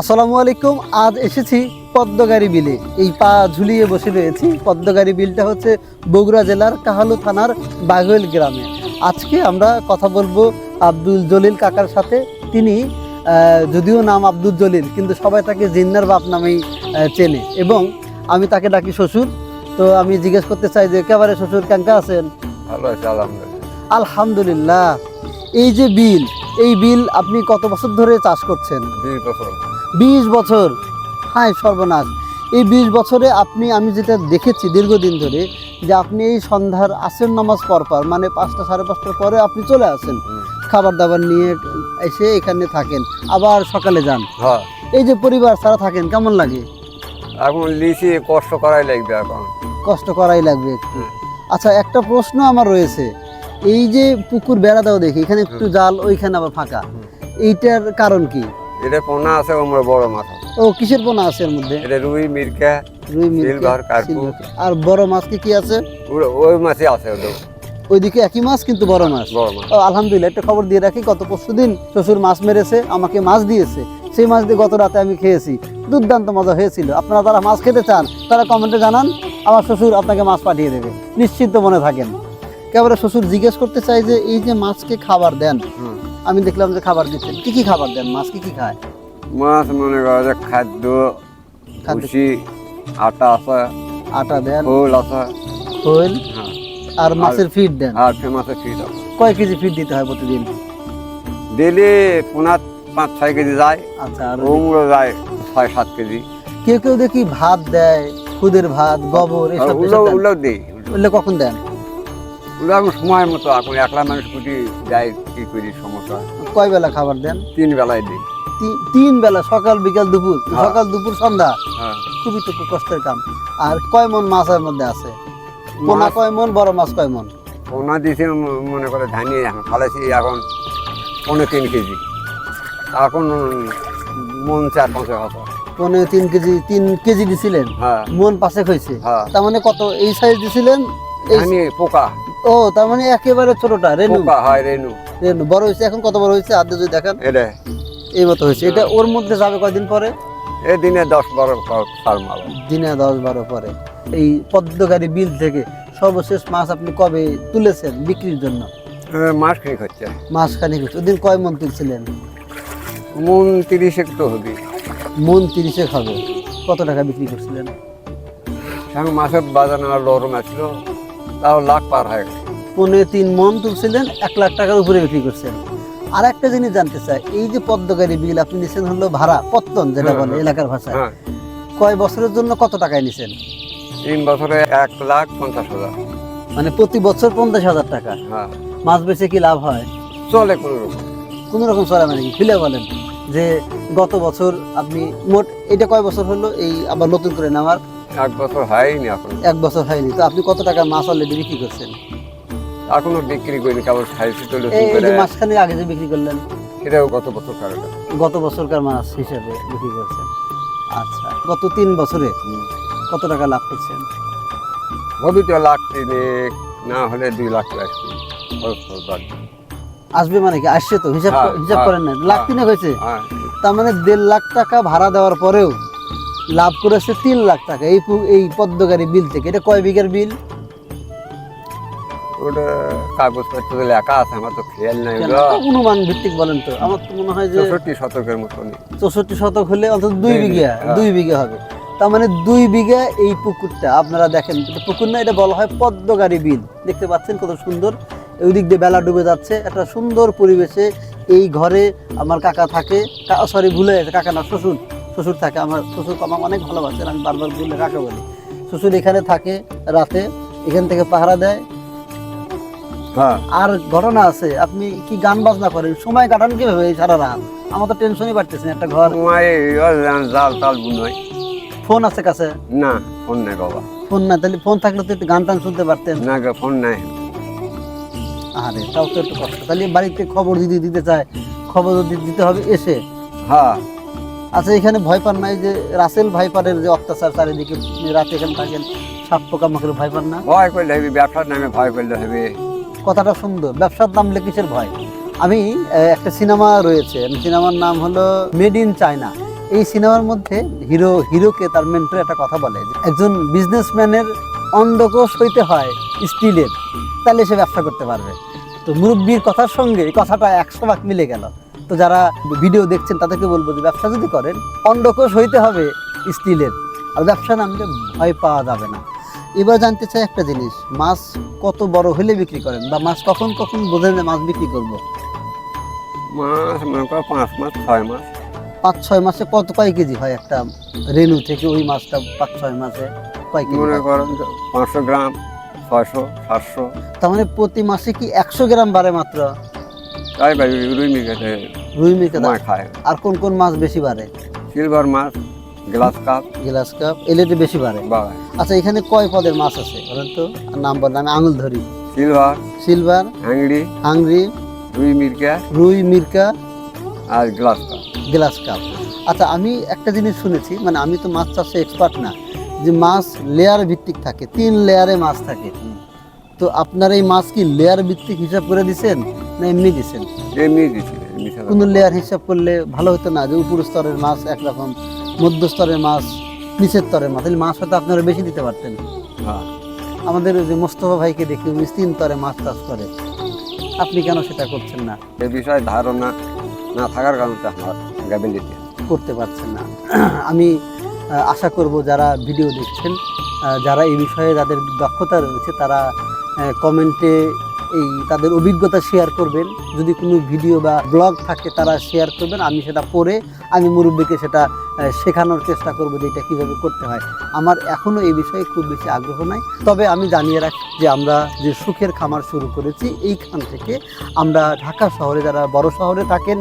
আসসালামু আলাইকুম আজ এসেছি পদ্মগাড়ি বিলে। এই পা ঝুলিয়ে বসে রয়েছি। পদ্মগাড়ি বিলটা হচ্ছে বগুড়া জেলার কাহালু থানার বাঘৈল গ্রামে। আজকে আমরা কথা বলব আব্দুল জলিল কাকার সাথে। তিনি যদিও নাম আব্দুল জলিল কিন্তু সবাই তাকে জিন্নার বাপ নামেই চেনে। এবং আমি তাকে ডাকি শ্বশুর। তো আমি জিজ্ঞেস করতে চাই যে একেবারে শ্বশুর কেঙ্কা আছেন? ভালো আছে আলহামদুলিল্লাহ। আলহামদুলিল্লাহ। এই যে বিল এই বিল আপনি কত বছর ধরে চাষ করছেন? দুই বছর। বিশ বছর। হায় সর্বনাশ। এই বিশ বছরে আপনি আমি যেটা দেখেছি দীর্ঘদিন ধরে যে আপনি এই সন্ধ্যার আসেন নামাজ পর পর মানে পাঁচটা সাড়ে পাঁচটার পরে আপনি চলে আসেন। খাবার দাবার নিয়ে এসে এখানে থাকেন। আবার সকালে যান। হ্যাঁ। এই যে পরিবার ছাড়া থাকেন কেমন লাগে? এখন লিচি কষ্ট করাই লাগবে এখন। কষ্ট করাই লাগবে একটু। আচ্ছা একটা প্রশ্ন আমার রয়েছে। এই যে পুকুর বেড়া দাও দেখি এখানে একটু জাল ওইখানে আবার ফাঁকা। এইটার কারণ কি? এটা পোনা আছে ওমরা বড় মাছ ও কিসের পোনা আছে এর মধ্যে? এটা রুই মিরকা রুই মিরকে, কার্পু। আর বড় মাছ কি কি আছে? ওই মাছই আছে ওদের। ওইদিকে একই মাছ কিন্তু বড় মাছ? বড় মাছ। ও আলহামদুলিল্লাহ একটা খবর দিয়ে রাখি গত পরশু দিন শ্বশুর মাছ মেরেছে আমাকে মাছ দিয়েছে। সেই মাছ দিয়ে গত রাতে আমি খেয়েছি। দুর্দান্ত মজা হয়েছিল। আপনারা যারা মাছ খেতে চান তারা কমেন্টে জানান আমার শ্বশুর আপনাকে মাছ পাঠিয়ে দেবে। নিশ্চিন্ত মনে থাকেন। একেবারে শ্বশুর জিজ্ঞেস করতে চাই যে এই যে মাছকে খাবার দেন। আমি দেখলাম যে খাবার দিচ্ছেন। কি কি খাবার দেন? মাছ কি কি খায়? মাছ মনে করো যে খাদ্য ভুসি আটা আছে আটা দেন। খোল আছে। খোল হ্যাঁ। আর মাছের ফিড দেন। আর মাছের ফিড কয় কেজি ফিড দিতে হয় প্রতিদিন? দিলে পোনা পাঁচ ছয় কেজি যায়। আচ্ছা আর ওমরা যায় ছয় সাত কেজি। কেউ কেউ দেখি ভাত দেয় খুদের ভাত গোবর এসব ওগুলো দেন। ওগুলো দিই। ওগুলো কখন দেন? এখন সময় মতো এখন একলা মানুষ কুটি যায় কি করি সমস্যা কয় বেলা খাবার দেন? তিন বেলায় দিই। তিন বেলা সকাল বিকাল দুপুর? হ্যাঁ। সকাল দুপুর সন্ধ্যা? হ্যাঁ। খুবই তো কষ্টের কাম। আর কয় মন মাছের মধ্যে আছে? পোনা কয় মন বড় মাছ কয় মন? পোনা দিয়েছি মনে করে ধানি এখন ফালাইছি এখন পনেরো তিন কেজি। এখন মন চার পাঁচ কথা পনেরো তিন কেজি তিন কেজি দিছিলেন? হ্যাঁ। মন পাশে হয়েছে হ্যাঁ। তার মানে কত এই সাইজ দিছিলেন? পোকা। ও তার মানে একেবারে ছোটটা রেনু। পোকা হয় রেনু। রেনু বড় হয়েছে এখন কত বড় হয়েছে? আদে যদি দেখেন। এটা এই মতো হয়েছে। এটা ওর মধ্যে যাবে কয়দিন পরে? এ দিনে দশ বারো সার মাল। দিনে দশ বারো পরে। এই পদ্মগাড়ি বিল থেকে সর্বশেষ মাছ আপনি কবে তুলেছেন বিক্রির জন্য? মাস খানিক হচ্ছে। মাছ খানিক হচ্ছে। ওদিন কয় মন তুলছিলেন? মন তিরিশ তো হবে। মন তিরিশে খাবে কত টাকা বিক্রি করছিলেন? মাছের বাজার লরম আসছিল তাও লাখ পার হয়ে গেছে। পনে তিন মন তুলছিলেন এক লাখ টাকার উপরে বিক্রি করছেন। আর একটা জিনিস জানতে চাই এই যে পদ্মগাড়ি বিল আপনি নিছেন হলো ভাড়া পত্তন যেটা হ্যাঁ, বলে হ্যাঁ। এলাকার ভাষায়। হ্যাঁ। কয় বছরের জন্য কত টাকায় নিছেন? তিন বছরে এক লাখ পঞ্চাশ হাজার। মানে প্রতি বছর পঞ্চাশ হাজার টাকা। মাছ বেচে কি লাভ হয়? চলে কোনো রকম। কোনো রকম চলে মানে কি? খুলে বলেন। যে গত বছর আপনি মোট এটা কয় বছর হলো? এই আবার নতুন করে নেওয়ার এক বছর হয়নি এখন। এক বছর হয়নি। তো আপনি কত টাকা মাছ অলরেডি বিক্রি করছেন? এখনও বিক্রি করিনি কেবল খাইছি তো এই এই আগে যে বিক্রি করলেন এটাও গত বছর কারণে। গত বছরকার মাছ হিসেবে বিক্রি করছেন। আচ্ছা গত তিন বছরে কত টাকা লাভ করছেন? তো লাখ তিনেক না হলে দুই লাখ আসবে মানে কি? আসছে তো হিসাব হ্যাঁ, হিসাব করেন না। লাখ হ্যাঁ। তিনেক হয়েছে? হ্যাঁ। তার মানে দেড় লাখ টাকা ভাড়া দেওয়ার পরেও লাভ করেছে তিন লাখ টাকা এই এই পদ্মগাড়ি বিল থেকে। এটা কয় বিঘার বিল? ওটা কাগজপত্র লেখা আছে আমার তো খেয়াল নাই অনুমান ভিত্তিক বলেন তো। আমার তো মনে হয় যে চৌষট্টি শতকের মতন চৌষট্টি শতক হলে অন্তত দুই বিঘা হ্যাঁ। দুই বিঘা হবে। তার মানে দুই বিঘা এই পুকুরটা আপনারা দেখেন পুকুর না এটা বলা হয় পদ্মগাড়ি বিল। দেখতে পাচ্ছেন কত সুন্দর? ওই দিক দিয়ে বেলা ডুবে যাচ্ছে। একটা সুন্দর পরিবেশে এই ঘরে আমার কাকা থাকে। সরি ভুলে গেছে কাকা না শ্বশুর শ্বশুর থাকে আমার শ্বশুর আমাকে অনেক ভালোবাসেন আমি বারবার ভুলে কাকা বলি। শ্বশুর এখানে থাকে রাতে এখান থেকে পাহারা দেয়। হ্যাঁ। আর ঘটনা আছে আপনি কি গান বাজনা করেন? সময় কাটান কীভাবে সারা রাত? আমার তো টেনশনই বাড়তেছে একটা ঘর। ফোন আছে কাছে? না ফোন নাই বাবা। ফোন না তাহলে ফোন থাকলে তো একটু গান টান শুনতে পারতেন। না ফোন নাই। আরে তাও তো একটু কষ্ট। তাহলে বাড়িতে খবর যদি দিতে চায় খবর দিতে হবে এসে। হ্যাঁ। আচ্ছা এখানে ভয় পান নাই যে রাসেল ভাইপারের যে অত্যাচার চারিদিকে রাতে এখানে থাকেন সাপ পোকা মাকের ভয় পান না? ভয় করলে হবে ব্যবসার নামে ভয় করলে হবে। কথাটা সুন্দর ব্যবসার দাম কিসের ভয়? আমি একটা সিনেমা রয়েছে সিনেমার নাম হলো মেড ইন চায়না। এই সিনেমার মধ্যে হিরো হিরোকে তার মেন্টর একটা কথা বলে একজন বিজনেসম্যানের অন্ডকোষ হইতে হয় স্টিলের তাহলে সে ব্যবসা করতে পারবে। তো মুরব্বীর কথার সঙ্গে কথাটা একশো ভাগ মিলে গেল। তো যারা ভিডিও দেখছেন তাদেরকে বলব যে ব্যবসা যদি করেন অন্ডকোষ হইতে হবে স্টিলের। আর ব্যবসা নামলে ভয় পাওয়া যাবে না। এবার জানতে চাই একটা জিনিস মাছ কত বড় হলে বিক্রি করেন? বা মাছ কখন কখন বোঝেন যে মাছ বিক্রি করব? মাস মনে করো পাঁচ মাস ছয় মাস। পাঁচ ছয় মাসে কত কয় কেজি হয় একটা রেনু থেকে ওই মাছটা পাঁচ ছয় মাসে কয় কেজি মনে? করেন পাঁচশো গ্রাম ছয়শো সাতশো। তার মানে প্রতি মাসে কি একশো গ্রাম বাড়ে মাত্র? তাই বাড়ি রুই মিখাতে রুই মির্কা সময় খায়। আর কোন কোন মাছ বেশি বাড়ে? সিলভার মাছ গ্লাস কাপ। গ্লাস কাপ এলেটে বেশি বাড়ে? আচ্ছা এখানে কয় পদের মাছ আছে? বলেন তো আর নাম বলেন আমি আঙুল ধরি। সিলভার সিলভার হ্যাংড়ি হাংরি রুই মিরকা রুই মির্কা আর গ্লাস কাপ। Grass carp. আচ্ছা আমি একটা জিনিস শুনেছি মানে আমি তো মাছ চাষে এক্সপার্ট না যে মাছ লেয়ার ভিত্তিক থাকে তিন লেয়ারে মাছ থাকে। তো আপনার এই মাছ কি লেয়ার ভিত্তিক হিসাব করে দিছেন না এমনি দিছেন? এমনি কোন লেয়ার হিসাব করলে ভালো হতো না যে উপর স্তরের মাছ একরকম মধ্য স্তরের মাছ নিচের স্তরের মাছ? তাহলে মাছ হয়তো আপনারা বেশি দিতে পারতেন। হ্যাঁ। আমাদের ওই যে মোস্তফা ভাইকে দেখি উনি তিন তরে মাছ চাষ করে। আপনি কেন সেটা করছেন না? এ বিষয়ে ধারণা না থাকার কারণে আমার গ্যাবিলিটি করতে পারছেন না। আমি আশা করব যারা ভিডিও দেখছেন যারা এই বিষয়ে যাদের দক্ষতা রয়েছে তারা কমেন্টে এই তাদের অভিজ্ঞতা শেয়ার করবেন যদি কোনো ভিডিও বা ব্লগ থাকে, তারা শেয়ার করবেন আমি সেটা পড়ে আমি মুরব্বীকে সেটা শেখানোর চেষ্টা করব যে এটা কীভাবে করতে হয় আমার এখনও এই বিষয়ে খুব বেশি আগ্রহ নাই তবে আমি জানিয়ে রাখি, যে আমরা যে সুখের খামার শুরু করেছি, এইখান থেকে আমরা ঢাকা শহরে, যারা বড় শহরে থাকেন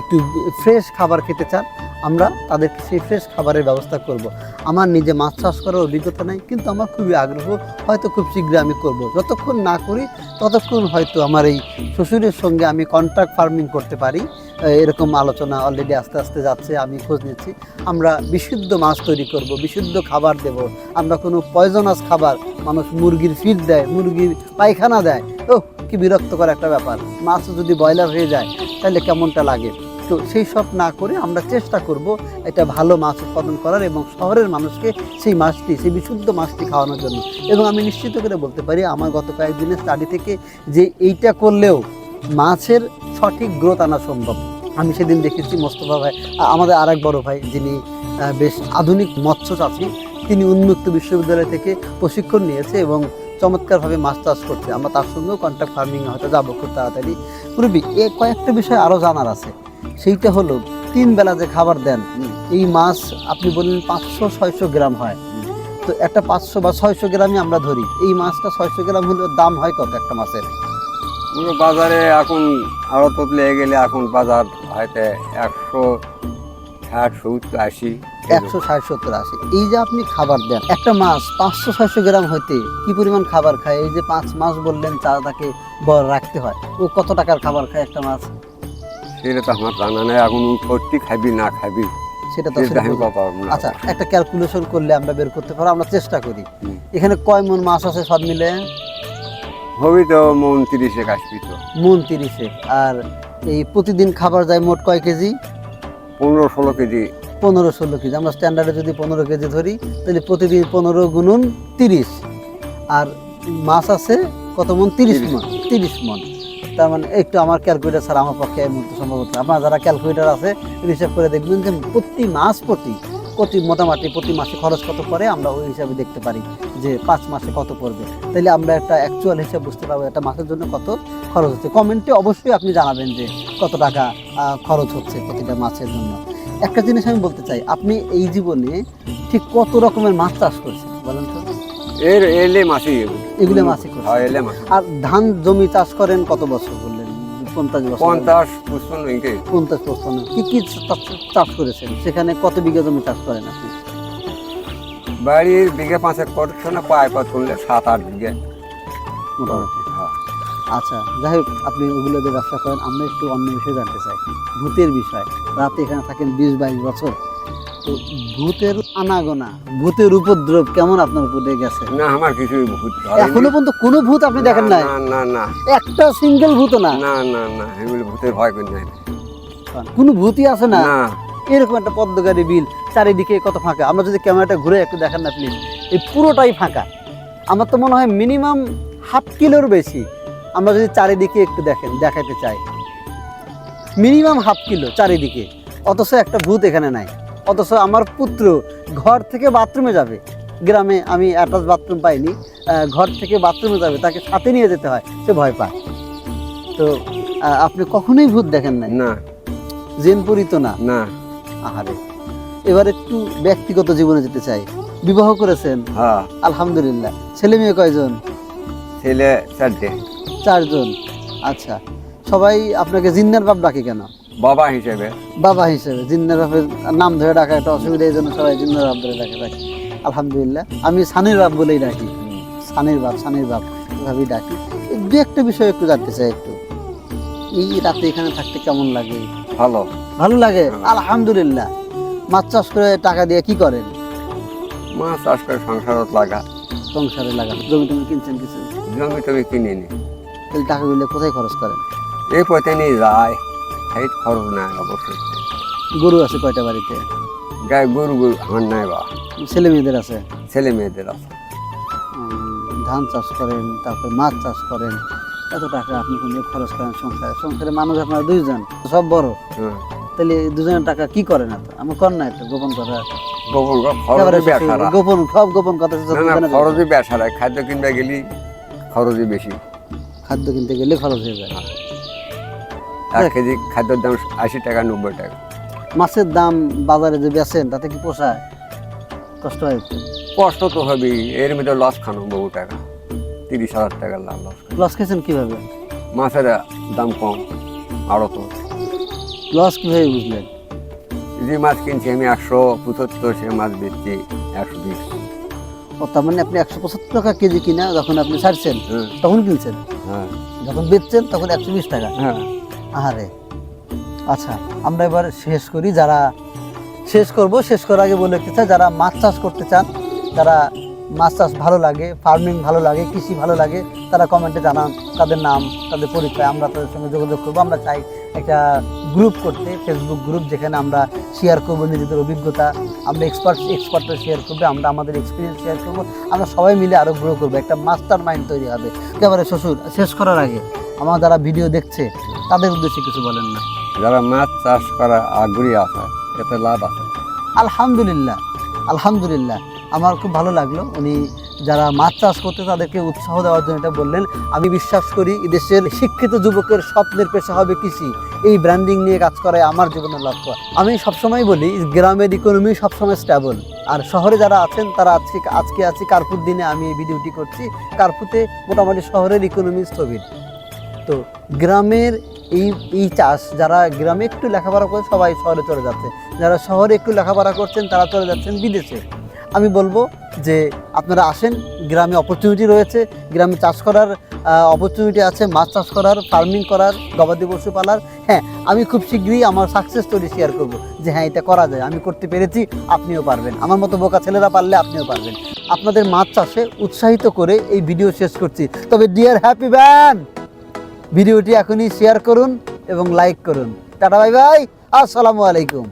একটু ফ্রেশ খাবার খেতে চান, আমরা তাদের সেই ফ্রেশ খাবারের ব্যবস্থা করব। আমার নিজে মাছ চাষ করার অভিজ্ঞতা নাই, কিন্তু আমার খুবই আগ্রহ, হয়তো খুব শীঘ্রই আমি করব। যতক্ষণ না করি ততক্ষণ হয়তো আমার এই শ্বশুরের সঙ্গে আমি কন্ট্রাক্ট ফার্মিং করতে পারি। এরকম আলোচনা অলরেডি আস্তে আস্তে যাচ্ছে, আমি খোঁজ নিচ্ছি। আমরা বিশুদ্ধ মাছ তৈরি করব, বিশুদ্ধ খাবার দেব। আমরা কোনো পয়জনাস খাবার, মানুষ মুরগির ফিট দেয়, মুরগির পায়খানা দেয়। ও কি বিরক্তকর একটা ব্যাপার। মাছ যদি ব্রয়লার হয়ে যায়, তাহলে কেমনটা লাগে? তো সেই সব না করে আমরা চেষ্টা করব একটা ভালো মাছ উৎপাদন করার এবং শহরের মানুষকে সেই মাছটি, সেই বিশুদ্ধ মাছটি খাওয়ানোর জন্য। এবং আমি নিশ্চিত করে বলতে পারি, আমার গত কয়েকদিনের স্টাডি থেকে যে এইটা করলেও মাছের সঠিক গ্রোথ আনা সম্ভব। আমি সেদিন দেখেছি মোস্তফা ভাই, আমাদের আর এক বড় ভাই যিনি বেশ আধুনিক মৎস্য চাষী, তিনি উন্মুক্ত বিশ্ববিদ্যালয় থেকে প্রশিক্ষণ নিয়েছে এবং চমৎকারভাবে মাছ চাষ করছে। আমরা তার সঙ্গেও কন্ট্রাক্ট ফার্মিং হয়তো যাব খুব তাড়াতাড়ি। মুরব্বী, এ কয়েকটা বিষয় আরও জানার আছে। সেইটা হলো তিন বেলা যে খাবার দেন এই মাছ আপনি বললেন পাঁচশো ছয়শো গ্রাম হয়। তো একটা পাঁচশো বা ছয়শো গ্রামই আমরা ধরি। এই মাছটা ছয়শো গ্রাম হলে দাম হয় কত একটা মাছের? বাজারে এখন আরও ততলে গেলে এখন বাজার হয়তো একশো ষাট সত্তর আশি একশো ষাট সত্তর আশি। এই যে আপনি খাবার দেন একটা মাছ পাঁচশো ছয়শো গ্রাম হইতে কি পরিমাণ খাবার খায়? এই যে পাঁচ মাস বললেন চা তাকে বড় রাখতে হয়। ও কত টাকার খাবার খায় একটা মাছ? সেটা তো আমার জানা নেই এখন সত্যি খাবি না খাবি? সেটা তো। আচ্ছা একটা ক্যালকুলেশন করলে আমরা বের করতে পারো আমরা চেষ্টা করি। এখানে কয় মন মাছ আছে সব মিলে? হবি তো মন তিরিশে কাশবি তো। মন তিরিশে। আর এই প্রতিদিন খাবার যায় মোট কয় কেজি? পনেরো ষোলো কেজি। পনেরো ষোলো কেজি। আমরা স্ট্যান্ডার্ডে যদি পনেরো কেজি ধরি তাহলে প্রতিদিন পনেরো গুণুন তিরিশ। আর মাছ আছে কত মন? তিরিশ। মন তিরিশ মন। তার মানে একটু আমার ক্যালকুলেটার স্যার আমার পক্ষে এই মুহূর্তে সম্ভব হচ্ছে আপনার যারা ক্যালকুলেটার আছে হিসাব করে দেখবেন যে প্রতি মাস প্রতি প্রতি মোটামুটি প্রতি মাসে খরচ কত পড়ে, আমরা ওই হিসাবে দেখতে পারি যে পাঁচ মাসে কত পড়বে। তাহলে আমরা একটা অ্যাকচুয়াল হিসাব বুঝতে পারব একটা মাসের জন্য কত খরচ হচ্ছে। কমেন্টে অবশ্যই আপনি জানাবেন যে কত টাকা খরচ হচ্ছে প্রতিটা মাছের জন্য। একটা জিনিস আমি বলতে চাই, আপনি এই জীবনে ঠিক কত রকমের মাছ চাষ করছেন? বলেন তো। এর, এলে মাসি এগুলো করছেন হ্যাঁ মাসি আর ধান জমি চাষ করেন কত বছর বললেন? পঞ্চাশ বছর পঞ্চাশ পুষ্পন ইঙ্কে পঞ্চাশ পঁচপান্ন কি কি চাষ- করেছেন? সেখানে কত বিঘা জমি চাষ করেন আপনি? বাড়ির বিঘে পাঁচেক করছে না পায়ে পা তুললে সাত আট বিঘে। মোটামুটি। হ্যাঁ। আচ্ছা যাই হোক আপনি ওগুলো যে ব্যবসা করেন। আমরা একটু অন্য বিষয়ে জানতে চাই। ভূতের বিষয়। রাতে এখানে থাকেন বিশ বাইশ বছর। তো ভূতের আনাগোনা ভূতের উপদ্রব কেমন আপনার উপরে গেছে? না আমার কিছুই ভূত ধরেনি। এখনও পর্যন্ত কোনো ভূত আপনি দেখেন নাই? না না না। একটা সিঙ্গেল ভূত না? না না না এগুলো ভূতের ভয় করি নাই। কোনো ভূতই আছে না? না। এরকম একটা পদ্মগাড়ি বিল চারিদিকে কত ফাঁকা। আমরা যদি ক্যামেরাটা ঘুরে একটু দেখেন না প্লিজ এই পুরোটাই ফাঁকা। আমার তো মনে হয় মিনিমাম হাফ কিলোর বেশি। আমরা যদি চারিদিকে একটু দেখেন দেখাতে চাই। মিনিমাম হাফ কিলো চারিদিকে। অথচ একটা ভূত এখানে নাই। অথচ আমার পুত্র ঘর থেকে বাথরুমে যাবে। গ্রামে আমি অ্যাটাচ বাথরুম পাইনি। ঘর থেকে বাথরুমে যাবে তাকে সাথে নিয়ে যেতে হয় সে ভয় পায়। তো আপনি কখনোই ভূত দেখেন নাই? না। জেনপুরি তো না? না। আহারে এবার একটু ব্যক্তিগত জীবনে যেতে চাই। বিবাহ করেছেন? হ্যাঁ। আলহামদুলিল্লাহ। ছেলে মেয়ে কয়জন? ছেলে চারটে। চারজন। আচ্ছা সবাই আপনাকে জিন্নার বাপ ডাকে কেন? বাবা হিসেবে। বাবা হিসেবে জিন্নার বাপের নাম ধরে ডাকা একটা অসুবিধা এই জন্য সবাই জিন্নার বাপ ধরে ডাকে ডাকি। আলহামদুলিল্লাহ আমি সানির বাপ বলেই ডাকি। সানির বাপ সানির বাপ এভাবেই ডাকি। দু একটা বিষয় একটু জানতে চাই একটু। এই রাতে এখানে থাকতে কেমন লাগে? ভালো। ভালো লাগে। আলহামদুলিল্লাহ। মাছ চাষ করে টাকা দিয়ে কি করেন? মাছ চাষ করে সংসারত লাগা। সংসারে লাগা জমি টমি কিনছেন কিছু? জমি টমি কিনিনি। তাহলে টাকাগুলো কোথায় খরচ করেন? এই পথে নিয়ে যায়। সেই খরচ নাই অবশ্যই গরু আছে কয়টা বাড়িতে গায়ে গরু গরু আমার নাই বা। ছেলে মেয়েদের আছে? ছেলে মেয়েদের আছে। ধান চাষ করেন তারপরে মাছ চাষ করেন। এত টাকা আপনি কোন খরচ করেন সংসারে। সংসারে মানুষ আপনার দুইজন সব বড়। হ্যাঁ। তাহলে দুজনের টাকা কি করেন এত? আমার কর না একটু গোপন কথা। গোপন সব গোপন কথা সব না না জানা যায়। খরচই বেসারা খাদ্য কিনতে গেলি খরচই বেশি। খাদ্য কিনতে গেলে খরচ হয়ে যায়। এক কেজি খাদ্যের দাম আশি টাকা নব্বই টাকা। মাছের দাম বাজারে যে বেচেন তাতে কি পোষায় কষ্ট হয়? কষ্ট তো হবেই। এর মধ্যে লস খানো বহু টাকা। তিরিশ হাজার টাকার লাভ লস লস খেয়েছেন কীভাবে? মাছের দাম কম আরও তো। লস কীভাবে বুঝলেন? যে মাছ কিনছি আমি একশো পঁচাত্তর সে মাছ বেচছি একশো বিশ। ও তার মানে আপনি একশো পঁচাত্তর টাকা কেজি কিনা যখন আপনি ছাড়ছেন হ্যাঁ। তখন কিনছেন? হ্যাঁ। যখন বেচছেন তখন একশো বিশ টাকা। হ্যাঁ। আহারে। আচ্ছা আমরা এবার শেষ করি, যারা শেষ করব, শেষ করার আগে বলে চাই, যারা মাছ চাষ করতে চান, যারা মাছ চাষ ভালো লাগে ফার্মিং ভালো লাগে, কৃষি ভালো লাগে, তারা কমেন্টে জানান, তাদের নাম, তাদের পরিচয়, আমরা তাদের সঙ্গে যোগাযোগ করব। আমরা চাই একটা গ্রুপ করতে ফেসবুক গ্রুপ যেখানে আমরা শেয়ার করব নিজেদের অভিজ্ঞতা, আমরা এক্সপার্ট এক্সপার্টরা শেয়ার করবে, আমরা আমাদের এক্সপিরিয়েন্স শেয়ার করব, আমরা সবাই মিলে আরও গ্রো করব। একটা মাস্টার মাইন্ড তৈরি হবে। একেবারে শ্বশুর, শেষ করার আগে। আমার যারা ভিডিও দেখছে তাদের উদ্দেশ্যে কিছু বলেন না। যারা মাছ চাষ করা আগ্রহী আছে এতে লাভ আছে। আলহামদুলিল্লাহ আলহামদুলিল্লাহ। আমার খুব ভালো লাগল। উনি যারা মাছ চাষ করতে তাদেরকে উৎসাহ দেওয়ার জন্য এটা বললেন। আমি বিশ্বাস করি দেশের শিক্ষিত যুবকের স্বপ্নের পেশা হবে কৃষি। এই ব্র্যান্ডিং নিয়ে কাজ করাই আমার জীবনের লক্ষ্য। আমি সবসময় বলি গ্রামের ইকোনমি সবসময় স্ট্যাবল আর শহরে যারা আছেন তারা আজকে আজকে আছি কার্পুর দিনে আমি এই ভিডিওটি করছি। কার্পুতে মোটামুটি শহরের ইকোনমি স্থবির। তো গ্রামের এই এই চাষ, যারা গ্রামে একটু লেখাপড়া করে সবাই শহরে চলে যাচ্ছে। যারা শহরে একটু লেখাপড়া করছেন, তারা চলে যাচ্ছেন বিদেশে। আমি বলব যে আপনারা আসেন, গ্রামে অপরচুনিটি রয়েছে। গ্রামে চাষ করার অপরচুনিটি আছে, মাছ চাষ করার ফার্মিং করার, গবাদি পশু পালার। হ্যাঁ আমি খুব শীঘ্রই আমার সাকসেস স্টোরি শেয়ার করব যে হ্যাঁ এটা করা যায়। আমি করতে পেরেছি, আপনিও পারবেন। আমার মতো বোকা ছেলেরা পারলে আপনিও পারবেন। আপনাদের মাছ চাষে উৎসাহিত করে এই ভিডিও শেষ করছি। তবে ডিয়ার হ্যাপি ব্যান ভিডিওটি এখনই শেয়ার করুন এবং লাইক করুন। টাটা বাই বাই আসসালামু আলাইকুম।